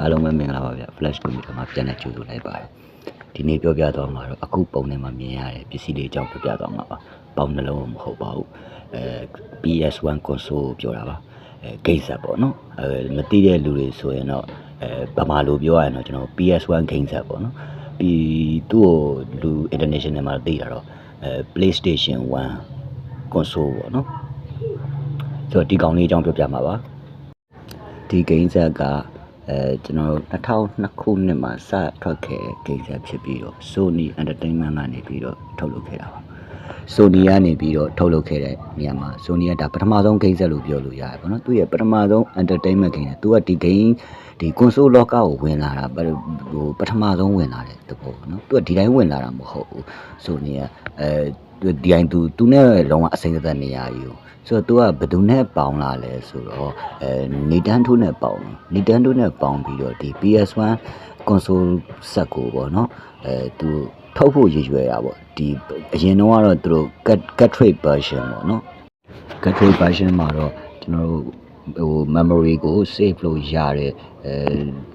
အားလုံးပဲမင်္ဂလာပါဗျ Flash Computer မှာပြန်လည်ကြိုဆိုလိုက်ပါတယ်ဒီနေ့ပြောပြသွားမှာတော့အခုပုံထဲမှာမြင်ရတဲ့ပစ္စည်းလေးအကြောင်းပြောပြသွားမှာပါပေါင်းနှလုံးမဟုတ်ပါဘူးအဲ PS1 console ကိုပြောတာပါအဲဂိတ်ဆက်ပေါ့နော်အဲမသိတဲ့လူတွေဆိုရင်တော့အဲဗမာလိုပြောရရင်တော့ကျွန်တော် PS1 ဂိတ်ဆက်ပေါ့နော်ပြီးသူ့ကိုလူ international မှာသိတာတော့အဲ PlayStation 1 console ပေါ့နော်ဆိုတော့ဒီကောင်လေးအကြောင်းပြောပြမှာပါဒီဂိမ်းဆက်က အဲကျွန်တော်2002ခုနှစ်မှာစထွက်ခဲ့တဲ့ဂိမ်းဆက်ဖြစ်ပြီးတော့ Sony Entertainment ကနေပြီးတော့ထုတ်လုပ်ခဲ့တာပါ Sony ကနေပြီးတော့ထုတ်လုပ်ခဲ့တဲ့နေရာမှာ Sony ကဒါပထမဆုံးဂိမ်းဆက်လို့ပြောလို့ရတယ်ပေါ့နော်သူရဲ့ပထမဆုံး entertainment ဂိမ်းနဲ့သူကဒီဂိမ်းဒီ console လောကကိုဝင်လာတာဟိုပထမဆုံးဝင်လာတဲ့တဘောပေါ့နော်သူကဒီတိုင်းဝင်လာတာမဟုတ်ဘူး Sony ကအဲသူဒီတိုင်းသူသူနဲ့လုံးဝအစိမ့်သက်နေရယူဆိုတော့ तू ကဘယ်သူနဲ့ပေါင်းလာလဲဆိုတော့အဲ Nintendo နဲ့ပေါင်းတယ် Nintendo နဲ့ပေါင်းပြီးတော့ဒီ PS1 console set ကိုပေါ့နော်အဲ तू ထုတ်ဖို့ရည်ရွယ်တာပေါ့ဒီအရင်တော့ကတော့သူတို့ cartridge version ပေါ့နော် cartridge version မှာတော့ကျွန်တော်တို့ဟို memory ကို save လုပ်ရတယ်အဲ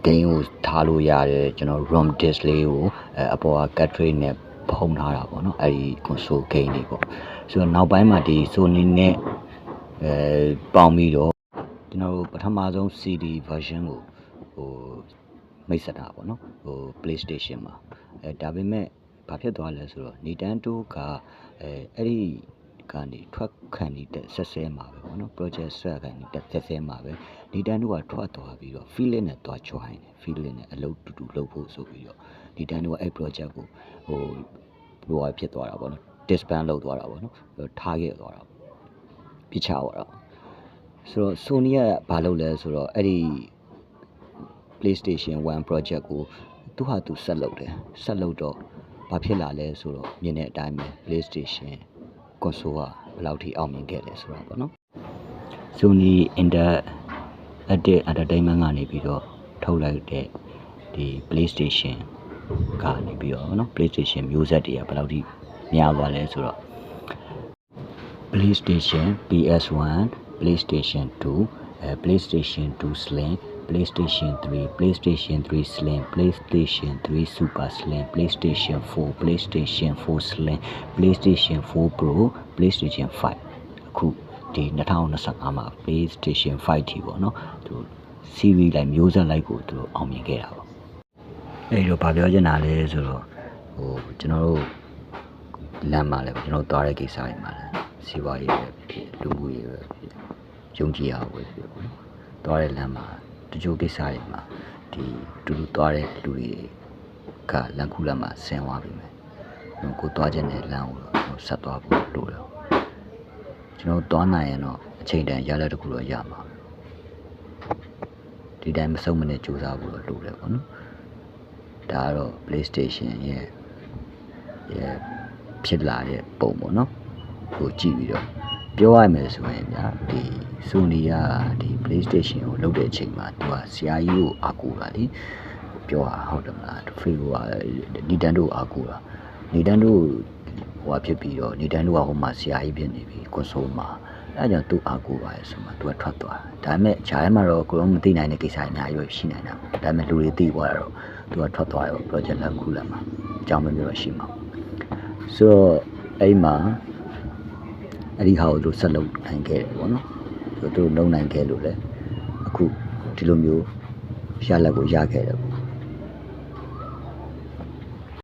game ကိုထားလို့ရတယ်ကျွန်တော် ROM disk လေးကိုအဲအပေါ်က cartridge နဲ့ဖုံးထားတာပေါ့နော်အဲဒီ console game တွေပေါ့ဆိုတော့နောက်ပိုင်းမှာဒီ Sony နဲ့အဲပေါင်းပြီးတော့ကျွန်တော်တို့ပထမဆုံး CD version ကိုဟိုမိတ်ဆက်တာပေါ့နော်ဟို PlayStation မှာအဲဒါပေမဲ့ ဘာဖြစ်သွားလဲဆိုတော့ Nintendo ကအဲအဲ့ဒီကနေထွက်ခံနေတဲ့ဆက်ဆဲမှာပဲပေါ့နော် project ဆက်ခံနေတဲ့ဆက်ဆဲမှာပဲ Nintendo ကထွက်သွားပြီးတော့ feeling နဲ့သွား join တယ် feeling နဲ့အလုပ်တူတူလုပ်ဖို့ဆိုပြီးတော့ Nintendo ကအဲ့ project ကိုဟိုဘလိုဖြစ်သွားတာပေါ့နော် disband လုပ်သွားတာပေါ့နော်ထားခဲ့သွားတာပြစ်ချသွားတာဆိုတော့ Sony ကဘာလုပ်လဲဆိုတော့အဲ့ဒီ PlayStation 1 project ကိုသူဟာသူဆက်လုပ်တယ်ဆက်လုပ်တော့ ဘာဖြစ်လာလဲဆိုတော့မြင်တဲ့အတိုင်းပဲ PlayStation console ကဘယ်လောက်ထိအောင်မြင်ခဲ့လဲဆိုတော့ပေါ့နော် Sony Interactive Entertainment ကနေပြီးတော့ထုတ်လိုက်တဲ့ဒီ PlayStation ကနေပြီးတော့เนาะ PlayStation မျိုးဆက်တွေကဘယ်လောက်ထိများသွားလဲဆိုတော့ PlayStation PS1 PlayStation 2အဲ PlayStation 2 Slim PlayStation 3 PlayStation 3 Slim PlayStation 3 Super Slim PlayStation 4 PlayStation 4 Slim PlayStation 4 Pro PlayStation 5အခုဒီ2025မှာ PlayStation 5ထိပေါ့နော်သူ series လိုက်မျိုးဆက်လိုက်ကိုသူတို့အောင်မြင်ခဲ့တာပေါ့အဲ့ဒီတော့ဗာပြောချင်တာလဲဆိုတော့ဟိုကျွန်တော်တို့လမ်းမှာလည်းပဲကျွန်တော်သွားတဲ့ကိစ္စတွေမှာလည်းစီးပွားရေးပဲဖြစ်လူမှုရေးပဲဖြစ်ယုံကြည်အောင်ပဲဖြစ်ပေါ့နော်သွားတဲ့လမ်းမှာ တချို့ကိစ္စတွေမှာဒီတူတူသွားတဲ့လူတွေကလမ်းခုလမ်းမှာဆင်သွားပြီမယ်ကိုသွားခြင်းနဲ့လမ်းကိုတော့ဆက်သွားဖို့လိုတယ်ကျွန်တော်သွားနိုင်ရင်တော့အချိန်တန်ရလက်တစ်ခုတော့ရမှာဒီတိုင်းမဆုံးမနဲ့ကြိုးစားဖို့တော့လိုတယ်ပေါ့နော်ဒါကတော့ PlayStation ရဲ့ရဲ့ဖြစ်လာတဲ့ပုံပေါ့နော်ဟိုကြည့်ပြီးတော့ ပြောရမယ်ဆိုရင်ဗျာဒီ Sony ကဒီ PlayStation ကိုလုပ်တဲ့အချိန်မှာသူကဆရာကြီးကိုအားကိုးတာလေပြောတာဟုတ်တယ်မလား Free က Nintendo ကိုအားကိုးတာ Nintendo ဟိုဟာဖြစ်ပြီးတော့ Nintendo ကဟိုမှာဆရာကြီးဖြစ်နေပြီ console မှာအဲဒါကြောင့်သူအားကိုးပါရဲ့ဆိုမှသူကထွက်သွားဒါပေမဲ့ဂျာထဲမှာတော့ကိုယ်တော့မသိနိုင်တဲ့ကိစ္စတွေအများကြီးရှိနိုင်တာဒါပေမဲ့လူတွေသိသွားတော့သူကထွက်သွားရော project လက်ခုလက်မှာအကြောင်းမျိုးတော့ရှိမှာဆိုတော့အဲ့မှာ အဲ့ဒီဟာကိုသူဆက်လုပ်နိုင်ခဲ့တယ်ပေါ့နော်ဆိုတော့သူလုံနိုင်ခဲ့လို့လေအခုဒီလိုမျိုးရလက်ကိုရခဲ့တယ်ပေါ့